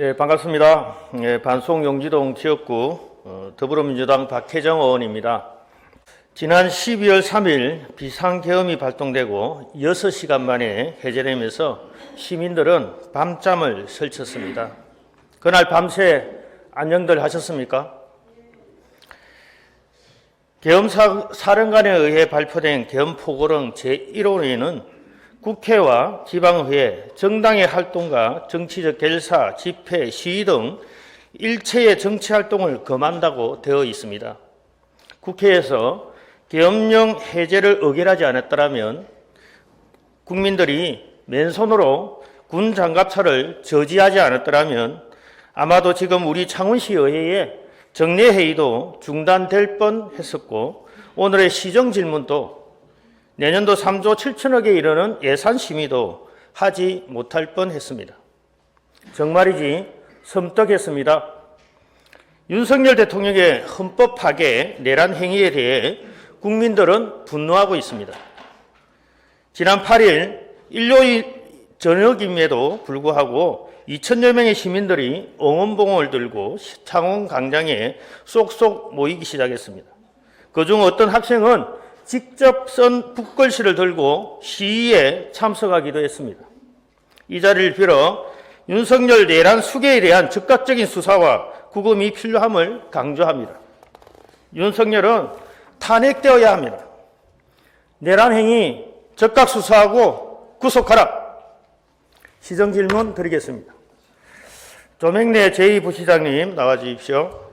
네, 반갑습니다. 예, 반송 용지동 지역구 어, 더불어민주당 박혜정 의원입니다. 지난 12월 3일 비상계엄이 발동되고 6시간 만에 해제되면서 시민들은 밤잠을 설쳤습니다. 그날 밤새 안녕들 하셨습니까? 계엄사령관에 의해 발표된 계엄포고령 제1호에는 국회와 지방의회, 정당의 활동과 정치적 결사, 집회, 시위 등 일체의 정치 활동을 금한다고 되어 있습니다. 국회에서 계엄령 해제를 의결하지 않았더라면 국민들이 맨손으로 군 장갑차를 저지하지 않았더라면 아마도 지금 우리 창원시 의회에 정례 회의도 중단될 뻔 했었고 오늘의 시정 질문도 내년도 3조 7천억에 이르는 예산 심의도 하지 못할 뻔했습니다. 정말이지 섬뜩했습니다. 윤석열 대통령의 헌법 파괴 내란 행위에 대해 국민들은 분노하고 있습니다. 지난 8일 일요일 저녁임에도 불구하고 2천여 명의 시민들이 응원봉을 들고 창원 광장에 쏙쏙 모이기 시작했습니다. 그중 어떤 학생은 직접 쓴 붓글씨를 들고 시위에 참석하기도 했습니다. 이 자리를 빌어 윤석열 내란 수계에 대한 즉각적인 수사와 구금이 필요함을 강조합니다. 윤석열은 탄핵되어야 합니다. 내란 행위 적각 수사하고 구속하라. 시정 질문 드리겠습니다. 조명래 제2부시장님 나와 주십시오.